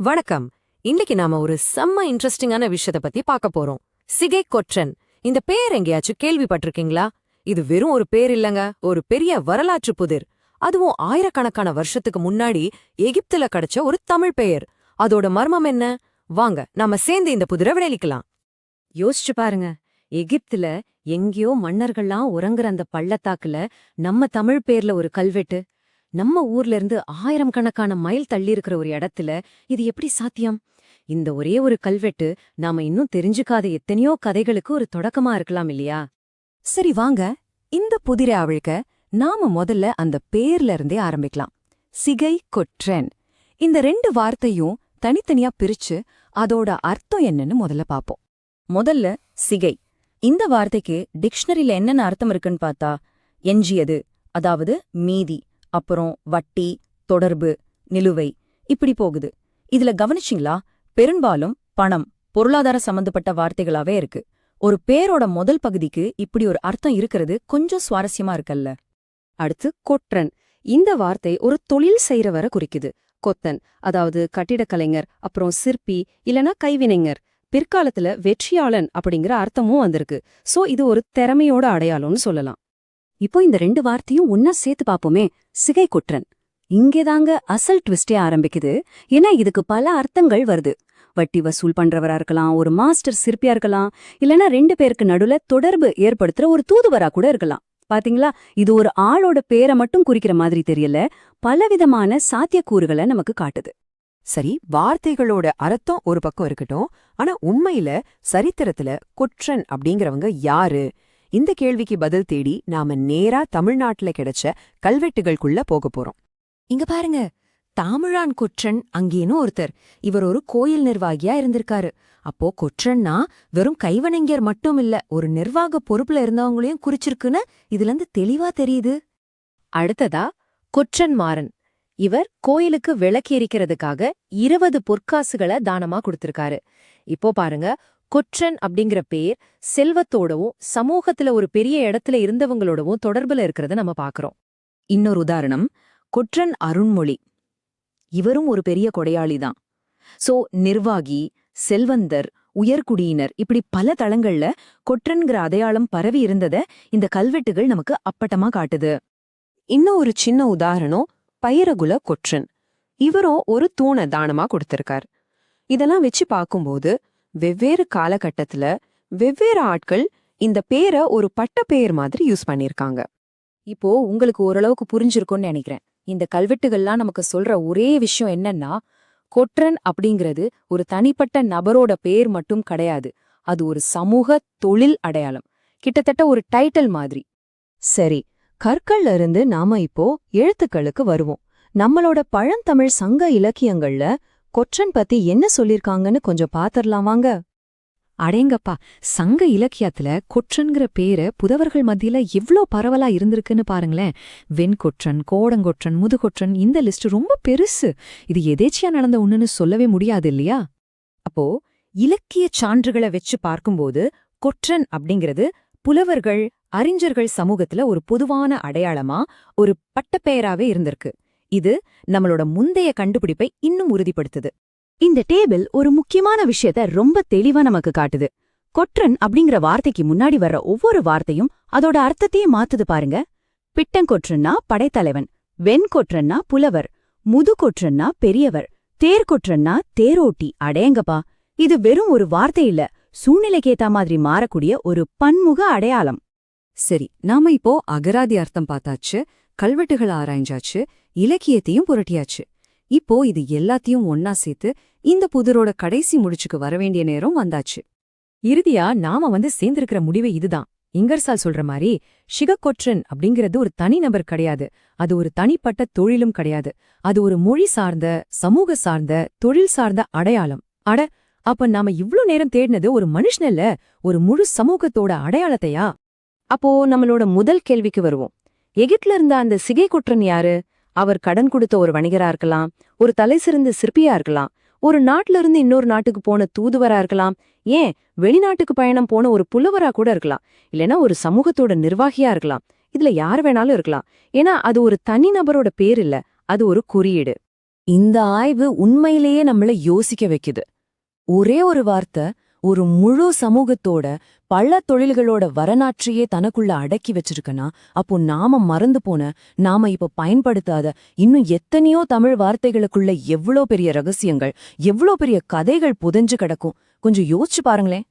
வணக்கம். இன்னைக்கு நாம ஒரு செம்ம இன்ட்ரெஸ்டிங்கான விஷயத்த பத்தி பார்க்க போறோம். சிகை கொற்றன். இந்த பேர் எங்கேயாச்சும் கேள்விப்பட்டிருக்கீங்களா? இது வெறும் ஒரு பேர் இல்லங்க. ஒரு பெரிய வரலாற்று புதிர். அதுவும் ஆயிரக்கணக்கான வருஷத்துக்கு முன்னாடி எகிப்துல கிடைச்ச ஒரு தமிழ் பெயர். அதோட மர்மம் என்ன? வாங்க நாம சேர்ந்து இந்த புதிரை விளைவிக்கலாம். யோசிச்சு பாருங்க. எகிப்துல எங்கேயோ மன்னர்கள்லாம் உறங்குற அந்த பள்ளத்தாக்குல நம்ம தமிழ் பேர்ல ஒரு கல்வெட்டு. நம்ம ஊர்ல இருந்து ஆயிரம் கணக்கான மைல் தள்ளி இருக்கிற ஒரு இடத்துல இது எப்படி சாத்தியம்? இந்த ஒரே ஒரு கல்வெட்டு நாம இன்னும் தெரிஞ்சுக்காத எத்தனையோ கதைகளுக்கு ஒரு தொடக்கமா இருக்கலாம் இல்லையா? சரி வாங்க. இந்த புதிரை அவிழ்க்க நாம முதல்ல அந்த பேர்ல இருந்தே ஆரம்பிக்கலாம். சிகை கொற்றன். இந்த ரெண்டு வார்த்தையும் தனித்தனியா பிரிச்சு அதோட அர்த்தம் என்னன்னு முதல்ல பாப்போம். முதல்ல சிகை. இந்த வார்த்தைக்கு டிக்ஷனரியில என்னென்ன அர்த்தம் இருக்குன்னு பார்த்தா எஞ்சியது அதாவது மீதி. அப்புறம் வட்டி தொடர்பு நிலுவை இப்படி போகுது. இதுல கவனிச்சிங்களா? பெரும்பாலும் பணம் பொருளாதார சம்பந்தப்பட்ட வார்த்தைகளாவே இருக்கு. ஒரு பேரோட முதல் பகுதிக்கு இப்படி ஒரு அர்த்தம் இருக்கிறது கொஞ்சம் சுவாரஸ்யமா இருக்கல்ல. அடுத்து கொற்றன். இந்த வார்த்தை ஒரு தொழில் செய்றவரை குறிக்குது. கொத்தன் அதாவது கட்டிடக்கலைஞர் அப்புறம் சிற்பி இல்லனா கைவினைஞர். பிற்காலத்துல வெற்றியாளன் அப்படிங்கிற அர்த்தமும் வந்திருக்கு. சோ இது ஒரு திறமையோட அடையாளம்னு சொல்லலாம். இப்போ இந்த ரெண்டு வார்த்தையும் ஒன்னா சேர்த்து பாப்போமே சிகை குற்றன். இங்கேதாங்க அசல் ட்விஸ்டே ஆரம்பிக்குது. ஏன்னா இதுக்கு பல அர்த்தங்கள் வருது. வட்டி வசூல் பண்றவரா இருக்கலாம் ஒரு மாஸ்டர் சிற்பியா இருக்கலாம் இல்லனா ரெண்டு பேருக்கு நடுல தொடர்பு ஏற்படுத்துற ஒரு தூதுவரா கூட இருக்கலாம். பாத்தீங்களா? இது ஒரு ஆளோட பேரை மட்டும் குறிக்கிற மாதிரி தெரியல பலவிதமான சாத்தியக்கூறுகளை நமக்கு காட்டுது. சரி வார்த்தைகளோட அர்த்தம் ஒரு பக்கம் இருக்கட்டும் ஆனா உண்மையில சரித்திரத்துல கொற்றன் அப்படிங்கறவங்க யாரு? இந்த கேள்விக்கு பதில் தேடி நாம நேரா தமிழ்நாட்டுல கிடைச்ச கல்வெட்டுகளுக்குள்ள போக போறோம். இங்க பாருங்க தாமிழான் கொற்றன் அங்கேன்னு ஒருத்தர். இவர் ஒரு கோயில் நிர்வாகியா இருந்திருக்காரு. அப்போ கொற்றன்னா வெறும் கைவணங்கியர் மட்டும் இல்ல ஒரு நிர்வாக பொறுப்புல இருந்தவங்களையும் குறிச்சிருக்குன்னு இதுல இருந்து தெளிவா தெரியுது. அடுத்ததா கொற்றன் மாறன். இவர் கோயிலுக்கு விளக்கேரிக்கிறதுக்காக இருபது பொற்காசுகளை தானமா கொடுத்திருக்காரு. இப்போ பாருங்க கொற்றன் அப்படிங்கிற பேர் செல்வத்தோடவும் சமூகத்துல ஒரு பெரிய இடத்துல இருந்தவங்களோடவும் தொடர்புல இருக்கிறத நம்ம பாக்குறோம். இன்னொரு உதாரணம் கொற்றன் அருண்மொழி. இவரும் ஒரு பெரிய கொடையாளிதான். சோ நிர்வாகி செல்வந்தர் உயர்குடியினர் இப்படி பல தளங்கள்ல கொற்றன்கிற அடையாளம் பரவி இருந்தத இந்த கல்வெட்டுகள் நமக்கு அப்பட்டமா காட்டுது. இன்னும் ஒரு சின்ன உதாரணம் பயிரகுல கொற்றன். இவரும் ஒரு தூணை தானமா கொடுத்திருக்கார். இதெல்லாம் வச்சு பார்க்கும்போது வெவ்வேறு காலகட்டத்துல வெவ்வேறு ஆட்கள் இந்த பேரை ஒரு பட்ட பெயர் மாதிரி யூஸ் பண்ணிருக்காங்க. இப்போ உங்களுக்கு ஓரளவுக்கு புரிஞ்சிருக்கும்னு நினைக்கிறேன். இந்த கல்வெட்டுகள்லாம் நமக்கு சொல்ற ஒரே விஷயம் என்னன்னா கொற்றன் அப்படிங்கிறது ஒரு தனிப்பட்ட நபரோட பேர் மட்டும் கிடையாது. அது ஒரு சமூக தொழில் அடையாளம். கிட்டத்தட்ட ஒரு டைட்டில் மாதிரி. சரி கற்கள்ல இருந்து நாம இப்போ எழுத்துக்களுக்கு வருவோம். நம்மளோட பழந்தமிழ் சங்க இலக்கியங்கள்ல கொற்றன் பத்தி என்ன சொல்லிருக்காங்கன்னு கொஞ்சம் பாத்திரலாம் வாங்க. அடேங்கப்பா சங்க இலக்கியத்துல கொற்றன்கிற பேரு புதவர்கள் மத்தியில எவ்ளோ பரவலா இருந்திருக்குன்னு பாருங்களேன். வெண்கொற்றன் கோடங்கொற்றன் முதுகொற்றன் இந்த லிஸ்ட் ரொம்ப பெருசு. இது எதேச்சியா நடந்த ஒண்ணுன்னு சொல்லவே முடியாது இல்லையா? அப்போ இலக்கிய சான்றுகளை வச்சு பார்க்கும்போது கொற்றன் அப்படிங்கிறது புலவர்கள் அறிஞர்கள் சமூகத்துல ஒரு பொதுவான அடையாளமா ஒரு பட்டப்பெயராவே இருந்திருக்கு. இது நம்மளோட முந்தைய கண்டுபிடிப்பை இன்னும் உறுதிப்படுத்துது. இந்த டேபிள் ஒரு முக்கியமான விஷயத்த ரொம்ப தெளிவா நமக்கு காட்டுது. கொற்றன் அப்படிங்கிற வார்த்தைக்கு முன்னாடி வர்ற ஒவ்வொரு வார்த்தையும் அதோட அர்த்தத்தையே மாத்துது பாருங்க. பிட்டங்கொற்றன்னா படைத்தலைவன் வெண்கொற்றன்னா புலவர் முதுகொற்றன்னா பெரியவர் தேர்கொற்றன்னா தேரோட்டி அடையங்கப்பா இது வெறும் ஒரு வார்த்தை இல்ல சூழ்நிலைக்கேத்தா மாதிரி மாறக்கூடிய ஒரு பன்முக அடையாளம். சரி நாம இப்போ அகராதி அர்த்தம் பார்த்தாச்சு கல்வெட்டுகள் ஆராய்ஞ்சாச்சு இலக்கியத்தையும் புரட்டியாச்சு. இப்போ இது எல்லாத்தையும் ஒன்னா சேர்த்து இந்த புதிரோட கடைசி முடிச்சுக்கு வரவேண்டிய நேரம் வந்தாச்சு. இறுதியா நாம வந்து சேர்ந்திருக்கிற முடிவு இதுதான். இங்கர்சால் சொல்ற மாதிரி ஷிகக்கொற்றன் அப்படிங்கிறது ஒரு தனிநபர் கிடையாது. அது ஒரு தனிப்பட்ட தொழிலும் கிடையாது. அது ஒரு மொழி சார்ந்த சமூக சார்ந்த தொழில் சார்ந்த அடையாளம். அட அப்ப நாம இவ்ளோ நேரம் தேடினது ஒரு மனுஷனல்ல ஒரு முழு சமூகத்தோட அடையாளத்தையா? அப்போ நம்மளோட முதல் கேள்விக்கு வருவோம். எகிப்துல இருந்த அந்த சிகை குற்றன் யாரு? அவர் கடன் கொடுத்த ஒரு வணிகரா இருக்கலாம் ஒரு தலை சிறந்த சிற்பியா இருக்கலாம் ஒரு நாட்டுல இருந்து இன்னொரு நாட்டுக்கு போன தூதுவரா இருக்கலாம் ஏன் வெளிநாட்டுக்கு பயணம் போன ஒரு புலவரா கூட இருக்கலாம் இல்லனா ஒரு சமூகத்தோட நிர்வாகியா இருக்கலாம் இதுல யார் வேணாலும் இருக்கலாம். ஏன்னா அது ஒரு தனி நபரோட பேர் இல்ல அது ஒரு குறியீடு. இந்த ஆய்வு உண்மையிலேயே நம்மள யோசிக்க வைக்குது. ஒரே ஒரு வார்த்தை ஒரு முழு சமூகத்தோட பல தொழில்களோட வரலாற்றையே தனக்குள்ள அடக்கி வச்சிருக்கனா அப்போ நாம மறந்து போன நாம இப்ப பயன்படுத்தாத இன்னும் எத்தனையோ தமிழ் வார்த்தைகளுக்குள்ள எவ்ளோ பெரிய ரகசியங்கள் எவ்ளோ பெரிய கதைகள் புதைஞ்சு கிடக்கும். கொஞ்சம் யோசிச்சு பாருங்களேன்.